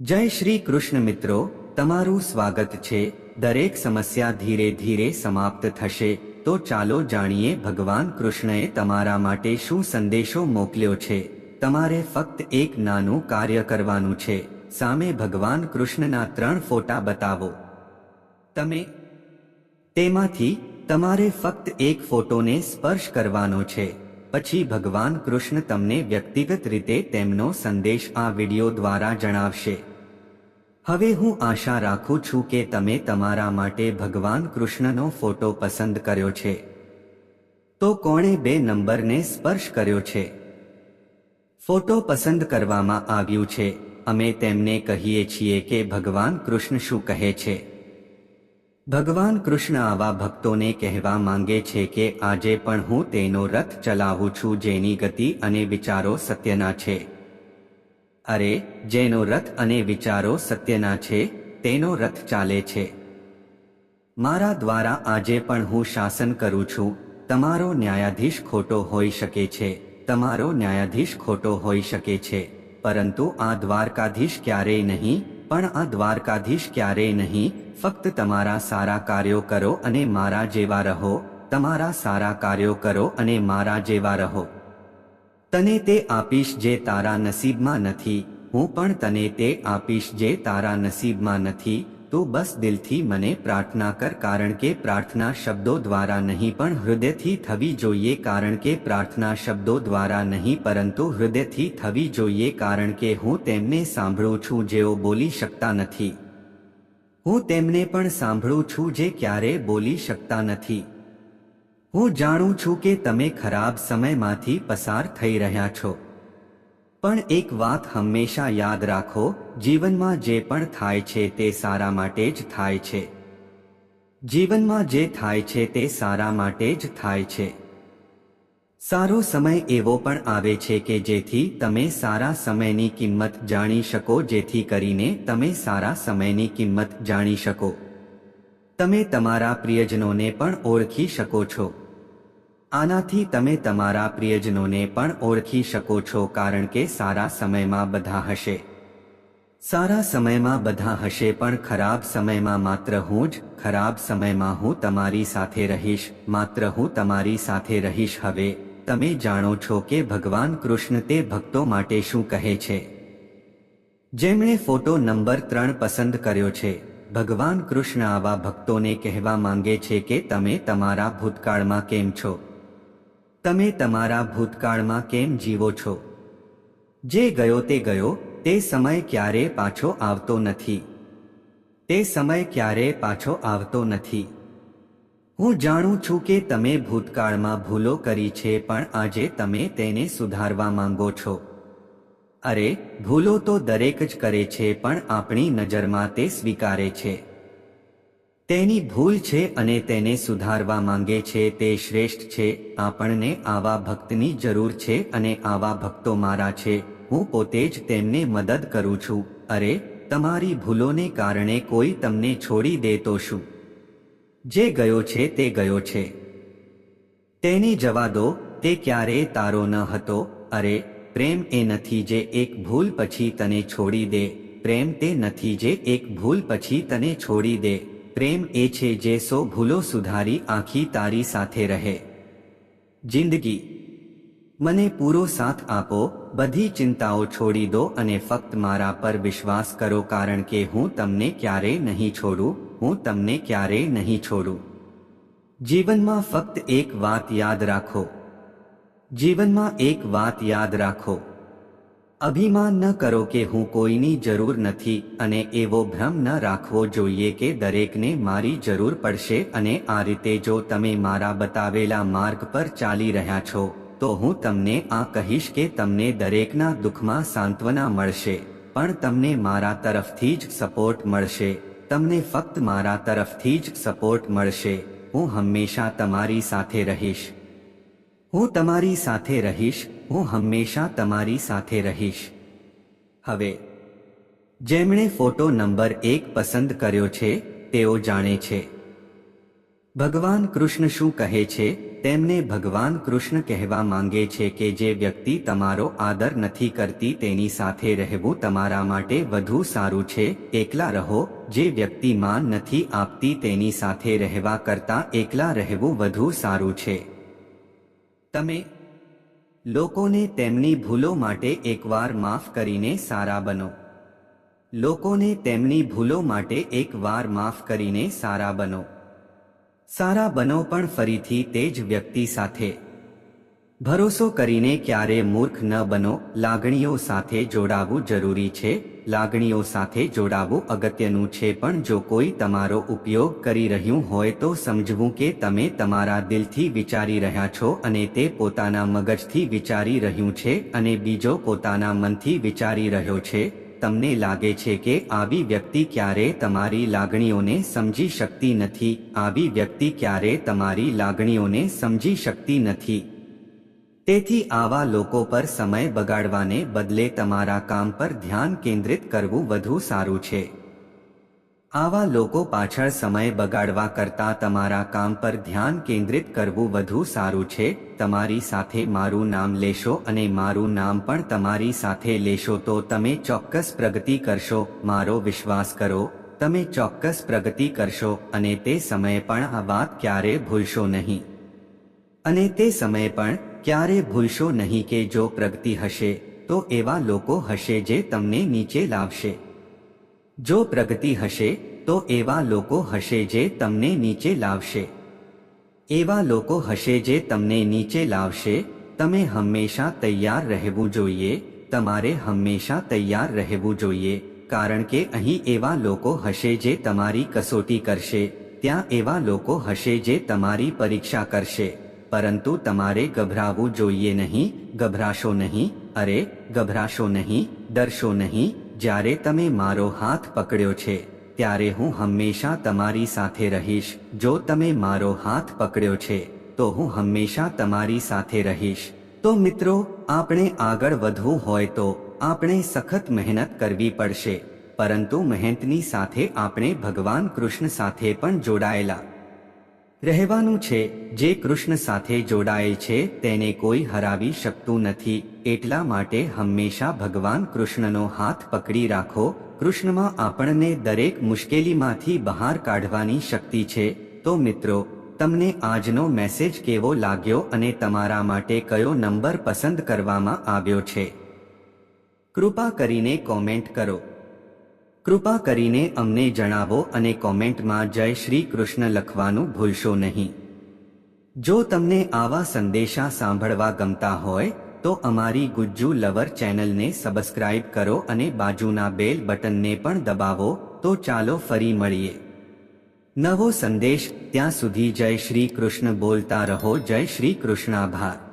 જય શ્રી કૃષ્ણ મિત્રો, તમારું સ્વાગત છે. દરેક સમસ્યા ધીરે ધીરે સમાપ્ત થશે. તો ચાલો જાણીએ ભગવાન કૃષ્ણએ તમારા માટે શું સંદેશો મોકલ્યો છે. તમારે ફક્ત એક નાનું કાર્ય કરવાનું છે. સામે ભગવાન કૃષ્ણના ત્રણ ફોટા બતાવો. તમે તેમાંથી તમારે ફક્ત એક ફોટોને સ્પર્શ કરવાનો છે. પછી ભગવાન કૃષ્ણ તમને વ્યક્તિગત રીતે તેમનો સંદેશ આ વિડિયો દ્વારા જણાવશે. હવે હું આશા રાખું છું કે તમે તમારા માટે ભગવાન કૃષ્ણનો ફોટો પસંદ કર્યો છે. તો કોણે બે નંબરને સ્પર્શ કર્યો છે? ફોટો પસંદ કરવામાં આવ્યું છે. અમે તેમને કહીએ છીએ કે ભગવાન કૃષ્ણ શું કહે છે? ભગવાન કૃષ્ણ આવા ભક્તોને કહેવા માંગે છે કે આજે પણ હું તેનો રથ ચલાવું છું જેની ગતિ અને વિચારો સત્યના છે. અરે, જેનો રથ અને વિચારો સત્યના છે, તેનો રથ ચાલે છે. મારા દ્વારા આજે પણ હું શાસન કરું છું. તમારો ન્યાયાધીશ ખોટો હોઈ શકે છે. તમારો ન્યાયાધીશ ખોટો હોઈ શકે છે. પરંતુ આ દ્વારકાધીશ ક્યારેય નહીં, પણ આ દ્વારકાધીશ ક્યારેય નહીં. ફક્ત તમારા સારા કાર્યો કરો અને મારા જેવા રહો. તમારા સારા કાર્યો કરો અને મારા જેવા રહો. તને તે આપીશ જે તારા નસીબમાં નથી. હું પણ તને તે આપીશ જે તારા નસીબમાં નથી. તું બસ દિલથી મને પ્રાર્થના કર કારણ કે પ્રાર્થના શબ્દો દ્વારા નહીં પણ હૃદયથી થવી જોઈએ કારણ કે પ્રાર્થના શબ્દો દ્વારા નહીં પરંતુ હૃદયથી થવી જોઈએ કારણ કે હું તેમને સાંભળું છું જેઓ બોલી શકતા નથી. હું તેમને પણ સાંભળું છું જે ક્યારે બોલી શકતા નથી. હું જાણું છું કે તમે ખરાબ સમયમાંથી પસાર થઈ રહ્યા છો. પણ એક વાત હંમેશા યાદ રાખો, જીવનમાં જે પણ થાય છે તે સારા માટે જ થાય છે. જીવનમાં જે થાય છે તે સારા માટે જ થાય છે. સારો સમય એવો પણ આવે છે કે જેથી તમે સારા સમયની કિંમત જાણી શકો, જેથી કરીને તમે સારા સમયની કિંમત જાણી શકો. તમે તમારા પ્રિયજનોને પણ ઓળખી શકો છો. આનાથી તમે તમારા પ્રિયજનોને પણ ઓળખી શકો છો કારણ કે સારા સમયમાં બધા હશે. સારા સમયમાં બધા હશે પણ ખરાબ સમયમાં માત્ર હું જ, ખરાબ સમયમાં હું તમારી સાથે રહીશ, માત્ર હું તમારી સાથે રહીશ. હવે, તમે જાણો છો કે ભગવાન કૃષ્ણ તે ભક્તો માટે શું કહે છે. જેમણે ફોટો નંબર ત્રણ પસંદ કર્યો છે. ભગવાન કૃષ્ણ આવા ભક્તોને કહેવા માંગે છે કે તમે તમારા ભૂતકાળમાં કેમ છો? તમે તમારા ભૂતકાળમાં કેમ જીવો છો? જે ગયો તે ગયો, તે સમય ક્યારે પાછો આવતો નથી? તે સમય ક્યારે પાછો આવતો નથી? હું જાણું છું કે તમે ભૂતકાળમાં ભૂલો કરી છે, પણ આજે તમે તેને સુધારવા માંગો છો. અરે, ભૂલો તો દરેક જ કરે છે, પણ આપણી નજરમાં તે સ્વીકારે છે. તેની ભૂલ છે અને તેને સુધારવા માંગે છે, તે શ્રેષ્ઠ છે. આપણને આવા ભક્તની જરૂર છે અને આવા ભક્તો મારા છે. હું પોતે જ તેમને મદદ કરું છું. અરે, તમારી ભૂલોને કારણે કોઈ તમને છોડી દે તો શું? જે ગયો છે તે ગયો છે. તેને જવા દો તે ક્યારેય તારો ન હતો. અરે, પ્રેમ એ નથી જે એક ભૂલ પછી તને છોડી દે. પ્રેમ તે નથી જે એક ભૂલ પછી તને છોડી દે. પ્રેમ એ છે જે સો ભૂલો સુધારી આખી તારી સાથે રહે. જિંદગી. મને પૂરો સાથ આપો, બધી ચિંતાઓ છોડી દો અને ફક્ત મારા પર વિશ્વાસ કરો કારણ કે હું તમને ક્યારેય નહીં છોડું, હું તમને ક્યારેય નહીં છોડું. જીવનમાં ફક્ત એક વાત યાદ રાખો. જીવનમાં એક વાત યાદ રાખો. અભિમાન ન કરો કે હું કોઈની જરૂર નથી અને એવો ભ્રમ ન રાખવો જોઈએ કે દરેકને મારી જરૂર પડશે અને આ રીતે જો તમે મારા બતાવેલા માર્ગ પર ચાલી રહ્યા છો, તો હું તમને આ કહીશ કે તમને દરેકના દુઃખમાં સાંત્વના મળશે, પણ તમને મારા તરફથી જ સપોર્ટ મળશે, તમને ફક્ત મારા તરફથી જ સપોર્ટ મળશે, હું હંમેશા તમારી સાથે રહીશ. હું તમારી સાથે રહીશ, હું હંમેશા તમારી સાથે રહીશ. હવે, જેમણે ફોટો નંબર એક પસંદ કર્યો છે, તેઓ જાણે છે. ભગવાન કૃષ્ણ શું કહે છે? તેમને ભગવાન કૃષ્ણ કહેવા માંગે છે કે જે વ્યક્તિ તમારો આદર નથી કરતી, તેની સાથે રહેવું તમારા માટે વધુ સારું છે. એકલા રહો, જે વ્યક્તિ માન નથી આપતી, તેની સાથે રહેવા કરતાં એકલા રહેવું વધુ સારું છે. તમે લોકોને તેમની ભૂલો માટે એકવાર માફ કરીને સારા બનો. લોકોને તેમની ભૂલો માટે એકવાર માફ કરીને સારા બનો. સારા બનો પણ ફરીથી તે જ વ્યક્તિ સાથે. ભરોસો કરીને ક્યારે મૂર્ખ ન બનો. લાગણીઓ સાથે જોડાવું જરૂરી છે. લાગણીઓ સાથે જોડાવું. અગત્યનું છે પણ જો કોઈ તમારો ઉપયોગ કરી રહ્યું હોય તો સમજવું કે તમે તમારા દિલથી વિચારી રહ્યા છો અને તે પોતાના મગજથી વિચારી રહ્યું છે અને બીજો પોતાના મનથી વિચારી રહ્યો છે. તમને લાગે છે કે આવી વ્યક્તિ ક્યારે તમારી લાગણીઓને સમજી શકતી નથી. આવી વ્યક્તિ ક્યારે તમારી લાગણીઓને સમજી શકતી નથી. તેથી આવા લોકો પર સમય બગાડવાને બદલે તમારા કામ પર ધ્યાન કેન્દ્રિત કરવું વધુ સારું છે. આવા લોકો પાછળ સમય બગાડવા કરતાં તમારા કામ પર ધ્યાન કેન્દ્રિત કરવું વધુ સારું છે. તમારી સાથે મારું નામ લેશો અને મારું નામ પણ તમારી સાથે લેશો તો તમે ચોક્કસ પ્રગતિ કરશો. મારો વિશ્વાસ કરો, તમે ચોક્કસ પ્રગતિ કરશો અને તે સમયે પણ આ વાત ક્યારે ભૂલશો નહીં. અને તે સમયે પણ ક્યારે ભૂલશો નહીં કે જો પ્રગતિ હશે, તો એવા લોકો હશે જે તમને નીચે લાવશે. જો પ્રગતિ હશે, તો એવા લોકો હશે જે તમને નીચે લાવશે. એવા લોકો હશે જે તમને નીચે લાવશે, તમે હંમેશા તૈયાર રહેવું જોઈએ, તમારે હંમેશા તૈયાર રહેવું જોઈએ, કારણ કે અહીં એવા લોકો હશે જે તમારી કસોટી કરશે, ત્યાં એવા લોકો હશે જે તમારી પરીક્ષા કરશે. પરંતુ તમારે ગભરાવું જોઈએ નહીં, ગભરાશો નહીં, અરે, ગભરાશો નહીં, ડરશો નહીં, જ્યારે તમે મારો હાથ પકડ્યો છે, ત્યારે હું હંમેશા તમારી સાથે રહીશ, જો તમે મારો હાથ પકડ્યો છે, તો હું હંમેશા તમારી સાથે રહીશ. તો મિત્રો, આપણે આગળ વધવું હોય તો આપણે સખત મહેનત કરવી પડશે, પરંતુ મહેનતની સાથે આપણે ભગવાન કૃષ્ણ સાથે પણ જોડાયેલા. રહેવાનું છે, જે કૃષ્ણ સાથે જોડાય છે, તેને કોઈ હરાવી શકતું નથી. એટલા માટે હંમેશા ભગવાન કૃષ્ણનો હાથ પકડી રાખો. કૃષ્ણમાં આપણને દરેક મુશ્કેલીમાંથી બહાર કાઢવાની શક્તિ છે. તો મિત્રો, તમને આજનો મેસેજ કેવો લાગ્યો અને તમારા માટે કયો નંબર પસંદ કરવામાં આવ્યો છે? કૃપા કરીને કોમેન્ટ કરો. કૃપા કરીને અમને જણાવો અને કોમેન્ટમાં જય શ્રી કૃષ્ણ લખવાનું ભૂલશો નહીં. જો તમને આવા સંદેશા સાંભળવા ગમતા હોય, તો અમારી ગુજ્જુ લવર ચેનલને સબસ્ક્રાઇબ કરો અને બાજુના બેલ બટનને પણ દબાવો, તો ચાલો ફરી મળીએ. નવો સંદેશ ત્યાં સુધી જય શ્રી કૃષ્ણ બોલતા રહો, જય શ્રી કૃષ્ણ આભાર.